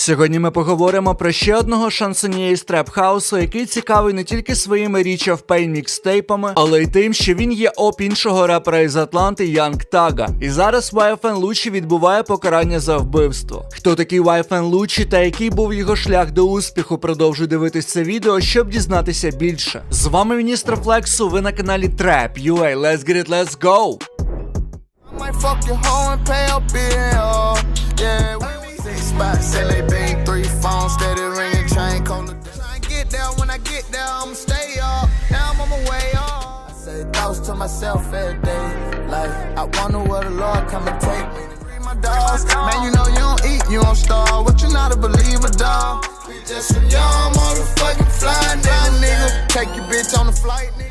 Сьогодні ми поговоримо про ще одного шансоньє із треп-хаусу, який цікавий не тільки своїми Reach of Pain мікстейпами, але й тим, що він є оп іншого репера із Атланти Янг Тага. І зараз YFN Лучі відбуває покарання за вбивство. Хто такий YFN Лучі та який був його шлях до успіху, продовжуй дивитись це відео, щоб дізнатися більше. З вами міністр Флексу, ви на каналі Trap UA. Let's get it, let's go! And six spots, and they bang three phones, steady ringing, chain cola. I get there when I get there, I'ma stay up. Now I'm on my way up. I say thoughts to myself every day. Like, I wonder where the Lord come and take me. My dogs. Man, you know you don't eat, you don't starve. What you not a believer, dog? We just some young motherfucking fly nigga, nigga. Take your bitch on the flight, nigga.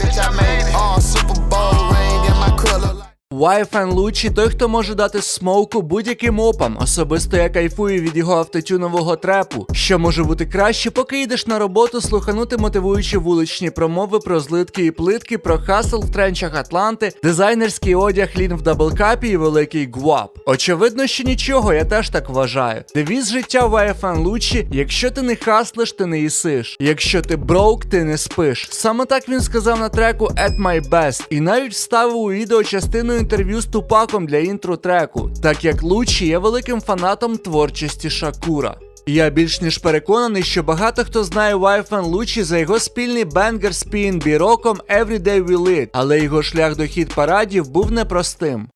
Bitch, I made it. Uh, Super Bowl ring in my crib. Like- Лучі той, хто може дати смоуку будь-яким опам. Особисто я кайфую від його автотюнового трепу. Що може бути краще, поки йдеш на роботу слуханути мотивуючі вуличні промови про злитки і плитки, про хасл в тренчах Атланти, дизайнерський одяг лін в даблкапі і великий гвап. Очевидно, що нічого, я теж так вважаю. Девіз життя YFN Лучі: якщо ти не хаслиш, ти не їсиш. Якщо ти броук, ти не спиш. Саме так він сказав на треку At My Best, і навіть вставив у відео частину інтерв'ю з Тупаком для інтро треку, так як Лучі є великим фанатом творчості Шакура. Я більш ніж переконаний, що багато хто знає Вайфен Лучі за його спільний бенгер з PNB роком Everyday We Lit, але його шлях до хіт парадів був непростим.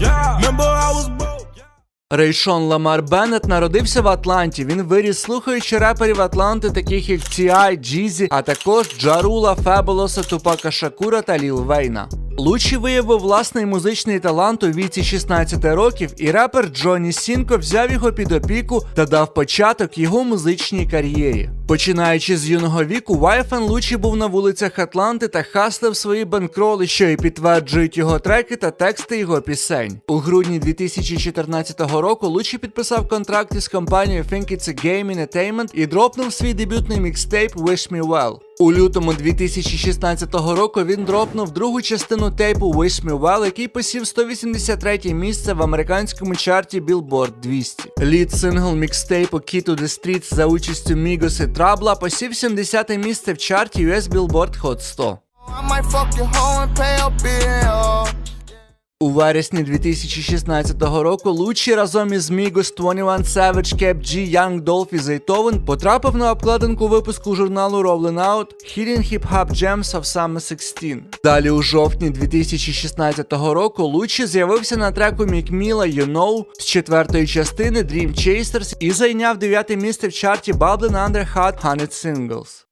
Yeah. Рейшон Ламар Беннет народився в Атланті. Він виріс, слухаючи реперів Атланти, таких як T.I., Джізі, а також Джарула, Феболоса, Тупака Шакура та Ліл Вейна. Лучі виявив власний музичний талант у віці 16 років, і репер Джонні Сінко взяв його під опіку та дав початок його музичній кар'єрі. Починаючи з юного віку, YFN Лучі був на вулицях Атланти та хаслив свої бенкроли, що й підтверджують його треки та тексти його пісень. У грудні 2014 року Лучі підписав контракт із компанією Think It's a Game Entertainment і дропнув свій дебютний мікстейп Wish Me Well. У лютому 2016 року він дропнув другу частину тейпу Wish Me Well, який посів 183 місце в американському чарті Billboard 200. Лід сингл мікстейпу Key to the Streets за участю Мігос і Трабла посів 70 місце в чарті US Billboard Hot 100. У вересні 2016 року Лучі разом із Migos 21 Savage, Cap G, Young Dolph і Zaytoven потрапив на обкладинку випуску журналу Rolling Out Hidden Hip Hop Gems of Summer 16. Далі у жовтні 2016 року Лучі з'явився на треку Мікміла You Know з четвертої частини Dream Chasers і зайняв дев'яте місце в чарті Bubbling Under Hot 100 Singles.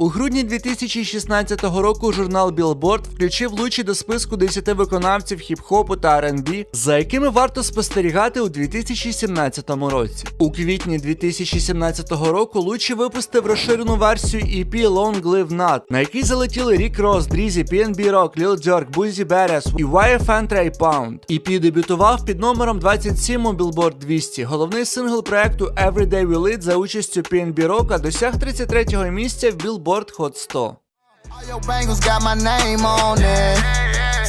У грудні 2016 року журнал Billboard включив Лучі до списку 10 виконавців хіп-хопу та R&B, за якими варто спостерігати у 2017 році. У квітні 2017 року Лучі випустив розширену версію EP Long Live Not, на якій залетіли Рік Рос, Дрізі, PNB Rock, Lil Durk, Boozy Beres і YFN Trey Pound. EP дебютував під номером 27 у Billboard 200. Головний сингл проекту Everyday We Lit за участю PNB Rock досяг 33-го місця в Billboard Hot 100. All your bangles got my name on it.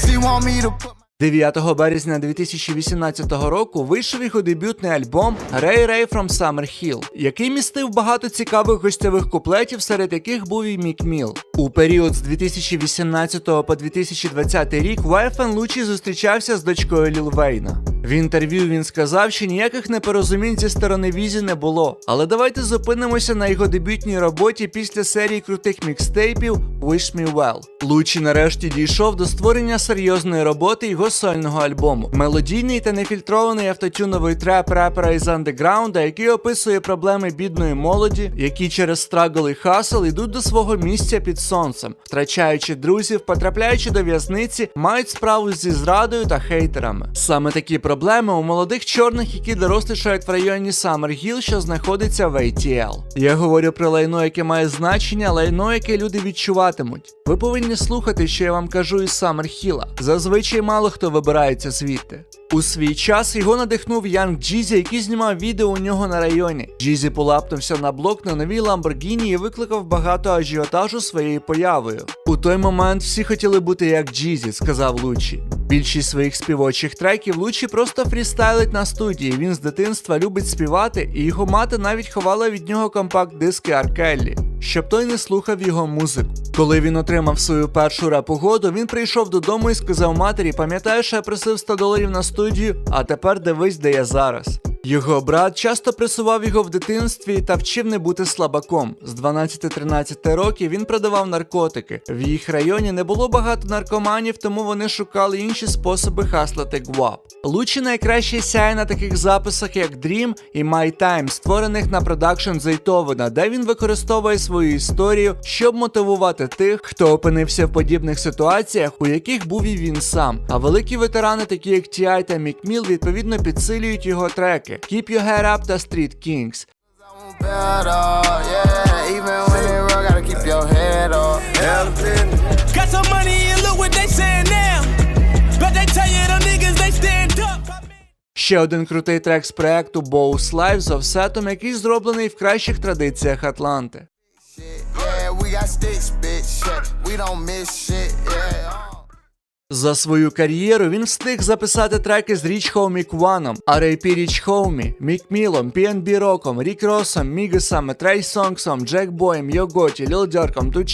She want me to put 9 березня 2018 року вийшов його дебютний альбом Ray Ray from Summer Hill, який містив багато цікавих гостьових куплетів, серед яких був і Мік Міл. У період з 2018 по 2020 рік YFN Лучі зустрічався з дочкою Ліл Вейна. В інтерв'ю він сказав, що ніяких непорозумінь зі сторони Візі не було. Але давайте зупинимося на його дебютній роботі після серії крутих мікстейпів Wish Me Well. Лучі нарешті дійшов до створення серйозної роботи його сольного альбому. Мелодійний та нефільтрований автотюновий треп репера із андеграунда, який описує проблеми бідної молоді, які через страгл і хасл йдуть до свого місця під сонцем, втрачаючи друзів, потрапляючи до в'язниці, мають справу зі зрадою та хейтерами. Саме такі проблеми у молодих чорних, які дорослішають в районі Саммергіл, що знаходиться в ATL. Я говорю про лайно, яке має значення, лайно, яке люди відчуватимуть. Ви повинні слухати, що я вам кажу із Саммерхіла. Зазвичай мало хто вибирається звідти. У свій час його надихнув Янг Джізі, який знімав відео у нього на районі. Джізі полапнувся на блок на новій Ламборгіні і викликав багато ажіотажу своєю появою. У той момент всі хотіли бути як Джізі, сказав Лучі. Більшість своїх співочих треків Лучі просто фрістайлить на студії. Він з дитинства любить співати, і його мати навіть ховала від нього компакт-диски Аркеллі, щоб той не слухав його музику. Коли він отримав свою першу реп-угоду, він прийшов додому і сказав матері: пам'ятаєш, я просив 100 доларів на студію, а тепер дивись, де я зараз. Його брат часто пресував його в дитинстві та вчив не бути слабаком. З 12-13 років він продавав наркотики. В їх районі не було багато наркоманів, тому вони шукали інші способи хаслати гвап. Лучі найкраще сяє на таких записах, як Dream і My Time, створених на продакшн Зейтовена, де він використовує свою історію, щоб мотивувати тих, хто опинився в подібних ситуаціях, у яких був і він сам. А великі ветерани, такі як T.I. та Мікміл, відповідно підсилюють його треки Keep Your Head Up та Street Kings. Ще один крутий трек з проекту Bows Live з офсетом, який зроблений в кращих традиціях Атланти. Yeah, we got sticks, bitch. Yeah, we don't miss shit, yeah. За свою кар'єру він встиг записати треки з Річ Хоумі Кваном, R.A.P. Річ Хоумі, Мік Мілом, PNB Роком, Рік Росом, Мігасами, Трей Сонгсом, Джек Боєм, Йоготі, Ліл Дьорком, Ту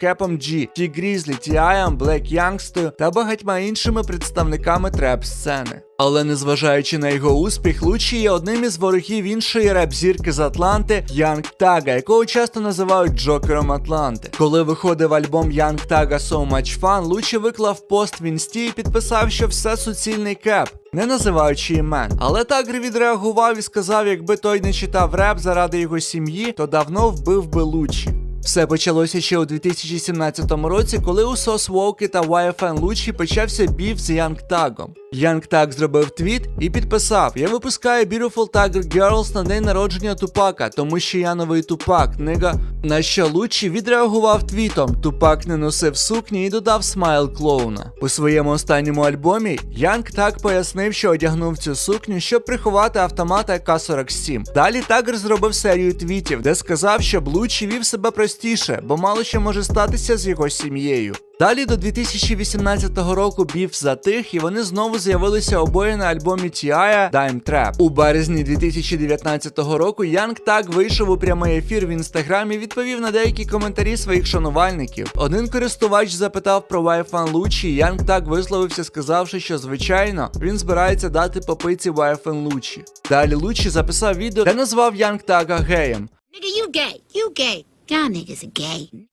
Кепом Джі, Ті Грізлі, Ті Аєм, Блек Янгстою та багатьма іншими представниками треп-сцени. Але незважаючи на його успіх, Лучі є одним із ворогів іншої реп-зірки з Атланти Янг Тага, якого часто називають Джокером Атланти. Коли виходив альбом Янг Тага So Much Fun, Лучі виклав пост в інсті і підписав, що все суцільний кеп, не називаючи імен. Але Тагр відреагував і сказав, якби той не читав реп заради його сім'ї, то давно вбив би Лучі. Все почалося ще у 2017 році, коли у Сос Воуки та YFN Лучі почався біф з Янг Тагом. Янг Таг зробив твіт і підписав: Я випускаю Beautiful Tiger Girls на день народження Тупака, тому що я новий Тупак, нига. На що Лучі відреагував твітом: Тупак не носив сукні і додав смайл клоуна. У своєму останньому альбомі Янг Таг пояснив, що одягнув цю сукню, щоб приховати автомата К-47. Далі Тагер зробив серію твітів, де сказав, щоб Лучі вів себе простіше, бо мало що може статися з його сім'єю. Далі до 2018 року біф затих, і вони знову з'явилися обоє на альбомі T.I. Dime Trap. У березні 2019 року Янг Так вийшов у прямий ефір в інстаграмі відповів на деякі коментарі своїх шанувальників. Один користувач запитав про Wi-Fi Лучі, Янг Так висловився, сказавши, що звичайно він збирається дати попиці Wi-Fi Лучі. Далі Лучі записав відео, де назвав Янг Тага геєм. You gay. You gay.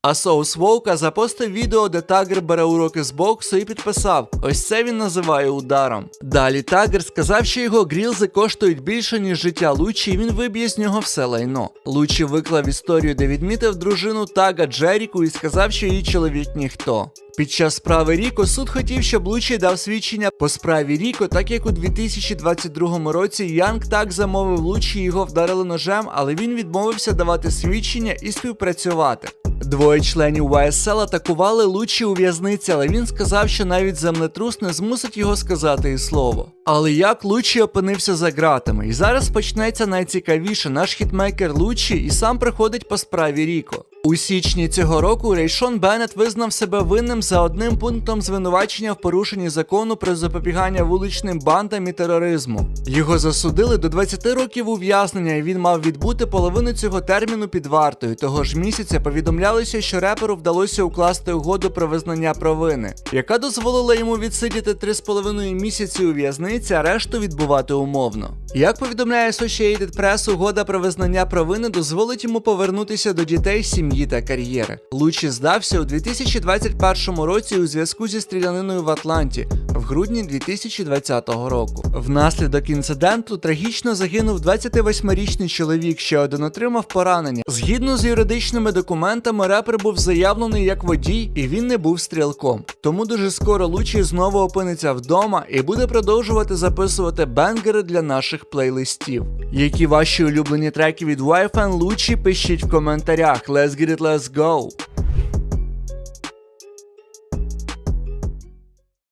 А Соус Волка запостив відео, де Тагер бере уроки з боксу і підписав: ось це він називає ударом. Далі Тагер сказав, що його грілзи коштують більше, ніж життя Лучі, і він виб'є з нього все лайно. Лучі виклав історію, де відмітив дружину Тага Джеріку і сказав, що її чоловік ніхто. Під час справи Ріко суд хотів, щоб Лучі дав свідчення по справі Ріко, так як у 2022 році Янг так замовив Лучі, його вдарили ножем, але він відмовився давати свідчення і співпрацювати. Двоє членів YSL атакували Лучі у в'язниці, але він сказав, що навіть землетрус не змусить його сказати і слово. Але як Лучі опинився за ґратами? І зараз почнеться найцікавіше. Наш хітмейкер Лучі і сам приходить по справі Ріко. У січні цього року Рейшон Беннет визнав себе винним за одним пунктом звинувачення в порушенні закону про запобігання вуличним бандам і тероризму. Його засудили до 20 років ув'язнення, і він мав відбути половину цього терміну під вартою. Того ж місяця повідомлялося, що реперу вдалося укласти угоду про визнання провини, яка дозволила йому відсидіти 3,5 місяці у в'язниці, а решту відбувати умовно. Як повідомляє Associated Press, угода про визнання провини дозволить йому повернутися до дітей, сім'ї та кар'єри. Лучі здався у 2021 році у зв'язку зі стріляниною в Атланті. Грудні 2020 року. Внаслідок інциденту трагічно загинув 28-річний чоловік, ще один отримав поранення. Згідно з юридичними документами, репер був заявлений як водій, і він не був стрілком. Тому дуже скоро Лучі знову опиниться вдома і буде продовжувати записувати бенгери для наших плейлистів. Які ваші улюблені треки від and Lucci, пишіть в коментарях. Let's get it, let's go!